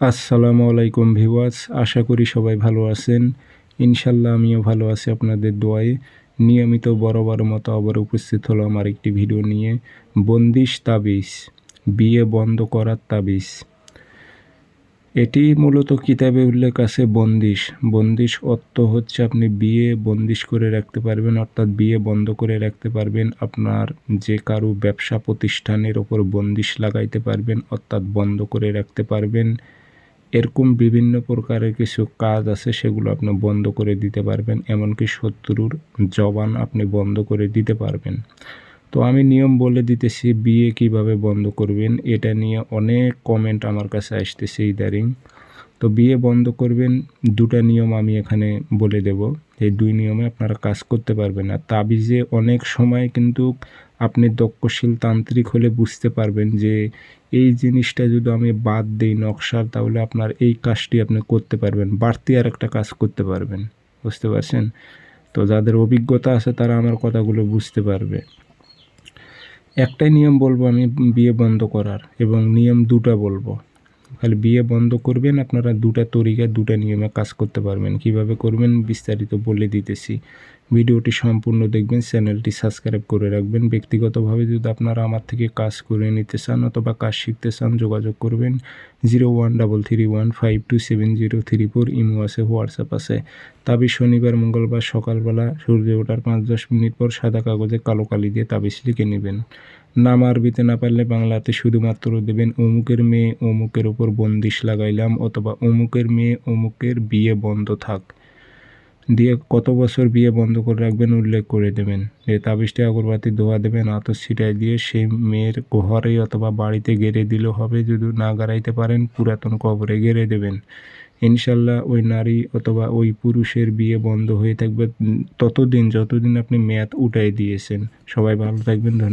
আসসালামু আলাইকুম ভিওয়াস আশা করি সবাই ভালো আছেন। ইনশাল্লাহ আমিও ভালো আছি আপনাদের দোয়ায়। নিয়মিত বরাবর মতো আবার উপস্থিত হলো আমার একটি ভিডিও নিয়ে। বন্দিশ তাবিজ, বিয়ে বন্ধ করার তাবিজ। এটি মূলত কিতাবে উল্লেখ আছে বন্দিশ। বন্দিশ অর্থ হচ্ছে আপনি বিয়ে বন্দিশ করে রাখতে পারবেন, অর্থাৎ বিয়ে বন্ধ করে রাখতে পারবেন। আপনার যে কারও ব্যবসা প্রতিষ্ঠানের ওপর বন্দিশ লাগাইতে পারবেন, অর্থাৎ বন্ধ করে রাখতে পারবেন। এরকম বিভিন্ন প্রকারের কিছু কাজ আছে, সেগুলো আপনি বন্ধ করে দিতে পারবেন, এমনকি শত্রুর জবান আপনি বন্ধ করে দিতে পারবেন। তো আমি নিয়ম বলে দিতেছি, বিয়ে কীভাবে বন্ধ করবেন, এটা নিয়ে অনেক কমেন্ট আমার কাছে আসতেছে ইদারিং তো বিয়ে বন্ধ করবেন, দুটা নিয়ম আমি এখানে বলে দেব। এই দুই নিয়মে আপনারা কাজ করতে পারবেন। আর তাবিজে অনেক সময় কিন্তু আপনি দক্ষশীল তান্ত্রিক হলে বুঝতে পারবেন যে এই জিনিসটা যদি আমি বাদ দিই নকশার, তাহলে আপনার এই কাজটি আপনি করতে পারবেন। বাড়তি আর একটা কাজ করতে পারবেন। বুঝতে পারছেন? তো যাদের অভিজ্ঞতা আছে, তারা আমার কথাগুলো বুঝতে পারবে। একটাই নিয়ম বলব আমি, বিয়ে বন্ধ করার এবং নিয়ম দুটা বলব। খালি বিয়ে বন্ধ করবেন, আপনারা দুটা তরিকা, দুটা নিয়মে কাজ করতে পারবেন। কীভাবে করবেন বিস্তারিত বলে দিতেছি। ভিডিওটি সম্পূর্ণ দেখবেন, চ্যানেলটি সাবস্ক্রাইব করে রাখবেন। ব্যক্তিগতভাবে যদি আপনারা আমার থেকে কাজ করে নিতে চান অথবা কাজ শিখতে চান, যোগাযোগ করবেন zero one double three one five two seven zero three four. Imo আছে, হোয়াটসঅ্যাপ আছে। তাবিজ শনিবার, মঙ্গলবার সকালবেলা সূর্য ওঠার পাঁচ দশ মিনিট পর সাদা কাগজে কালো কালি দিয়ে তাবিজ লিখে নেবেন। নাম আরবিতে না পারলে বাংলাতে শুধুমাত্র দেবেন অমুকের মেয়ে, অমুকের ওপর বন্দিশ লাগাইলাম অথবা অমুকের মেয়ে, অমুকের বিয়ে বন্ধ থাক। দিয়ে কত বছর বিয়ে বন্ধ করে রাখবেন উল্লেখ করে দেবেন। যে তাবিজটি আগরবাতি ধোয়া দেবেন আত ছিটাই দিয়ে সেই মেয়ের ঘরে অথবা বাড়িতে গেড়ে দিলেও হবে যদি না গাড়াইতে পারেন, পুরাতন কবরে গেড়ে দেবেন। ইনশাল্লাহ ওই নারী অথবা ওই পুরুষের বিয়ে বন্ধ হয়ে থাকবে ততদিন, যতদিন আপনি মেয়াদ উঠাই দিয়েছেন। সবাই ভালো থাকবেন, ধন্যবাদ।